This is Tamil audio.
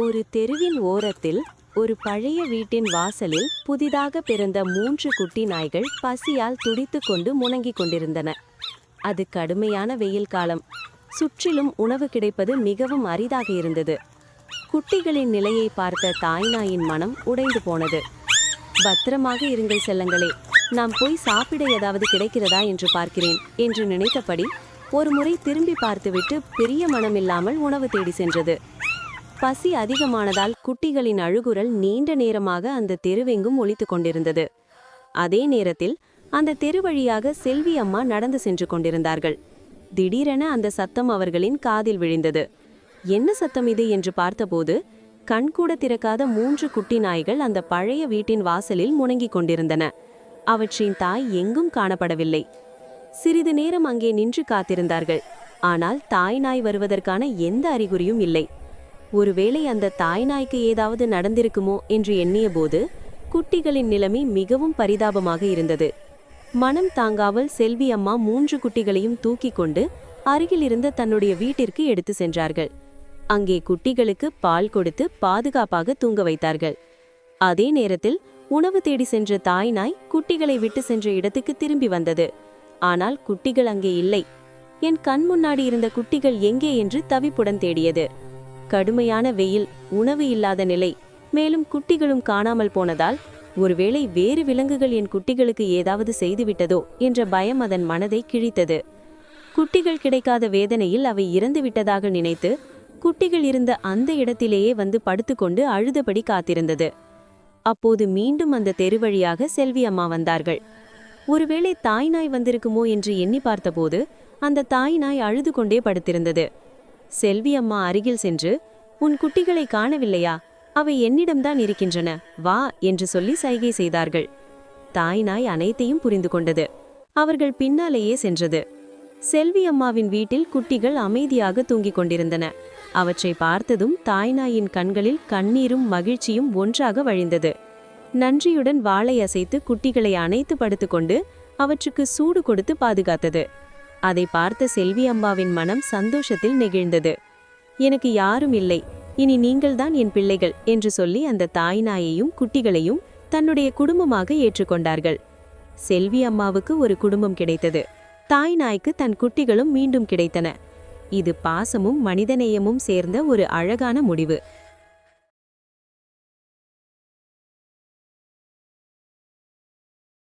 ஒரு தெருவின் ஓரத்தில் ஒரு பழைய வீட்டின் வாசலில் புதிதாக பிறந்த மூன்று குட்டி நாய்கள் பசியால் துடித்து கொண்டு முணங்கிக் கொண்டிருந்தன. அது கடுமையான வெயில் காலம். சுற்றிலும் உணவு கிடைப்பது மிகவும் அரிதாக இருந்தது. குட்டிகளின் நிலையை பார்த்த தாய் நாயின் மனம் உடைந்து போனது. பத்திரமாக இருங்கள் செல்லங்களே நாம் போய் சாப்பிட ஏதாவது கிடைக்கிறதா என்று பார்க்கிறேன் என்று நினைத்தபடி ஒரு முறை திரும்பி பார்த்துவிட்டு பெரிய மனமில்லாமல் உணவு தேடி சென்றது. பசி அதிகமானதால் குட்டிகளின் அழுகுரல் நீண்ட நேரமாக அந்த தெருவெங்கும் ஒழித்து கொண்டிருந்தது. அதே நேரத்தில் அந்த தெரு வழியாக செல்வி அம்மா நடந்து சென்று கொண்டிருந்தார்கள். திடீரென அந்த சத்தம் அவர்களின் காதில் விழுந்தது. என்ன சத்தம் இது? என்று பார்த்தபோது கண்கூட திறக்காத மூன்று குட்டி நாய்கள் அந்த பழைய வீட்டின் வாசலில் முணங்கிக் கொண்டிருந்தன. அவற்றின் தாய் எங்கும் காணப்படவில்லை. சிறிது நேரம் அங்கே நின்று காத்திருந்தார்கள். ஆனால் தாய் நாய் வருவதற்கான எந்த அறிகுறியும் இல்லை. ஒருவேளை அந்த தாய் நாய்க்கு ஏதாவது நடந்திருக்குமோ என்று எண்ணியபோது குட்டிகளின் நிலைமை மிகவும் பரிதாபமாக இருந்தது. மனம் தாங்காமல் செல்வி அம்மா மூன்று குட்டிகளையும் தூக்கிக் கொண்டு அருகில் இருந்த தன்னுடைய வீட்டிற்கு எடுத்து சென்றார்கள். அங்கே குட்டிகளுக்கு பால் கொடுத்து பாதுகாப்பாக தூங்க வைத்தார்கள். அதே நேரத்தில் உணவு தேடி சென்ற தாய்நாய் குட்டிகளை விட்டு சென்ற இடத்துக்கு திரும்பி வந்தது. ஆனால் குட்டிகள் அங்கே இல்லை. என் கண் முன்னாடி இருந்த குட்டிகள் எங்கே? என்று தவிப்புடன் தேடியது. கடுமையான வெயில் உணவு இல்லாத நிலை. மேலும் குட்டிகளும் காணாமல் போனதால் ஒருவேளை வேறு விலங்குகள் என் குட்டிகளுக்கு ஏதாவது செய்துவிட்டதோ என்ற பயம் அதன் மனதை கிழித்தது. குட்டிகள் கிடைக்காத வேதனையில் அவை இறந்து விட்டதாக நினைத்து குட்டிகள் இருந்த அந்த இடத்திலேயே வந்து படுத்துக்கொண்டு அழுதபடி காத்திருந்தது. அப்போது மீண்டும் அந்த தெரு வழியாக செல்வி அம்மா வந்தார்கள். ஒருவேளை தாய் நாய் வந்திருக்குமோ என்று எண்ணி பார்த்தபோது அந்த தாய் நாய் அழுது கொண்டே படுத்திருந்தது. செல்வி அம்மா அருகில் சென்று உன் குட்டிகளை காணவில்லையா? அவை என்னிடம்தான் இருக்கின்றன. வா என்று சொல்லி சைகை செய்தார்கள். தாய் நாய் அனைத்தையும் புரிந்து கொண்டது. அவர்கள் பின்னாலேயே சென்றது. செல்வி அம்மாவின் வீட்டில் குட்டிகள் அமைதியாக தூங்கிக் கொண்டிருந்தன. அவற்றை பார்த்ததும் தாய்நாயின் கண்களில் கண்ணீரும் மகிழ்ச்சியும் ஒன்றாக வழிந்தது. நன்றியுடன் வாளை அசைத்து குட்டிகளை அணைத்து படுத்துக்கொண்டு அவற்றுக்கு சூடு கொடுத்து பாதுகாத்தது. அதை பார்த்த செல்வி அம்மாவின் மனம் சந்தோஷத்தில் நெகிழ்ந்தது. எனக்கு யாரும் இல்லை. இனி நீங்கள்தான் என் பிள்ளைகள் என்று சொல்லி அந்த தாய் நாயையும் குட்டிகளையும் தன்னுடைய குடும்பமாக ஏற்றுக்கொண்டார்கள். செல்வி அம்மாவுக்கு ஒரு குடும்பம் கிடைத்தது. தாய் நாய்க்கு தன் குட்டிகளும் மீண்டும் கிடைத்தன. இது பாசமும் மனிதநேயமும் சேர்ந்த ஒரு அழகான முடிவு.